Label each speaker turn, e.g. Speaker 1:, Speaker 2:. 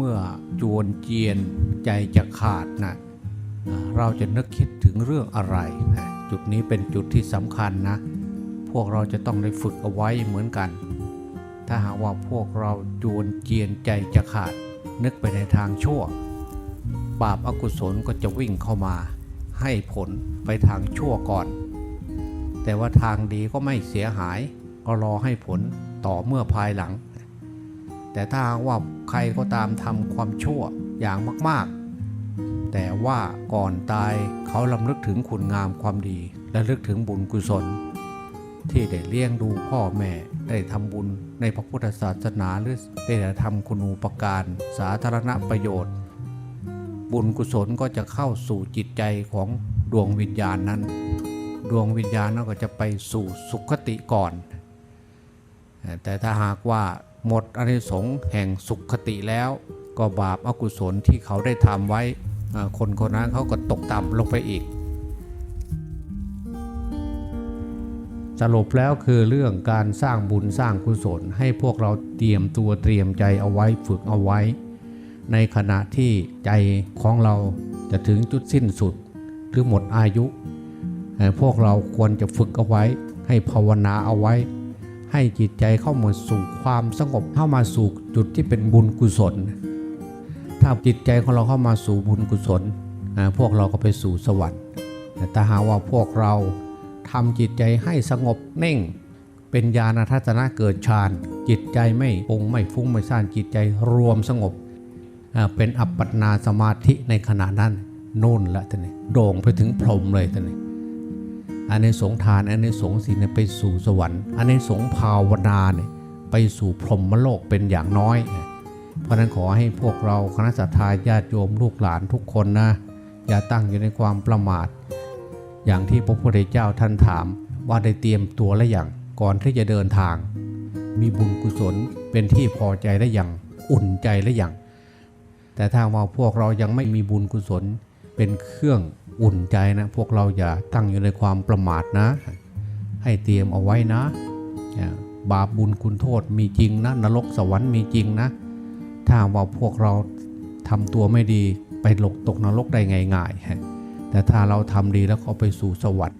Speaker 1: เมื่อจวนเจียนใจจะขาดนะเราจะนึกคิดถึงเรื่องอะไรนะจุดนี้เป็นจุดที่สำคัญนะ พวกเราจะต้องได้ฝึกเอาไว้เหมือนกัน ถ้าหากว่าพวกเราจวนเจียนใจจะขาด นึกไปในทางชั่ว บาปอากุศลก็จะวิ่งเข้ามา ให้ผลไปทางชั่วก่อน แต่ว่าทางดีก็ไม่เสียหาย ก็รอให้ผลต่อเมื่อภายหลัง แต่ถ้าหากว่าใครก็ตามทำความชั่วอย่างมากๆ แต่ว่าก่อนตายเขาลำลึกถึงคุณงามความดี และลึกถึงบุญกุศล ที่ได้เลี้ยงดูพ่อแม่ได้ทำบุญในพระพุทธศาสนาหรือได้ทำคุณูปการสาธารณประโยชน์ บุญกุศลก็จะเข้าสู่จิตใจของดวงวิญญาณนั้น ดวงวิญญาณนั้นก็จะไปสู่สุขติก่อน แต่ถ้าหากว่า หมดอานิสงส์แห่งสุขติแล้ว ก็บาปอกุศลที่เขาได้ทำไว้ คนคนนั้นเขาก็ตกต่ำลงไปอีก สรุปแล้วคือเรื่องการสร้างบุญสร้างกุศล ให้พวกเราเตรียมตัวเตรียมใจเอาไว้ฝึกเอาไว้ ในขณะที่ใจของเราจะถึงจุดสิ้นสุด หรือหมดอายุ พวกเราควรจะฝึกเอาไว้ให้ภาวนาเอาไว้ ให้จิตใจเข้ามาสู่ความสงบเข้ามาสู่จุดที่เป็นบุญกุศล ถ้าจิตใจของเราเข้ามาสู่บุญกุศล พวกเราก็ไปสู่สวรรค์แต่หากว่าพวกเราทำจิตใจให้สงบเน่ง เป็นญาณทัศนะเกิดฌาน จิตใจไม่ปรุงไม่ฟุ้งไม่ซ่านจิตใจรวมสงบ เป็นอัปปนาสมาธิในขณะนั้นนู่นละท่านนี่โด่งไปถึงพรหมเลยท่านนี่ อันในสงทานอันในสงส์ศีลไปสู่สวรรค์อันในสงภาวนาเนี่ยไปสู่พรหมโลกเป็นอย่างน้อย เพราะฉะนั้นขอให้พวกเราคณะสัตยาญาติโยมลูกหลานทุกคนนะอย่าตั้งอยู่ในความประมาท อย่างที่พระพุทธเจ้าท่านถามว่าได้เตรียมตัวและอย่างก่อนที่จะเดินทาง มีบุญกุศลเป็นที่พอใจและอย่างอุ่นใจและอย่าง แต่ถ้าว่าพวกเรายังไม่มีบุญกุศลเป็นเครื่อง อุ่นใจนะพวกเราอย่าตั้งอยู่ในความประมาทนะ ให้เตรียมเอาไว้นะ บาปบุญคุณโทษมีจริงนะนรกสวรรค์มีจริงนะ ถ้าว่าพวกเราทำตัวไม่ดีไปหลกตกนรกได้ง่ายๆแต่ถ้าเราทำดีแล้วก็ไปสู่สวรรค์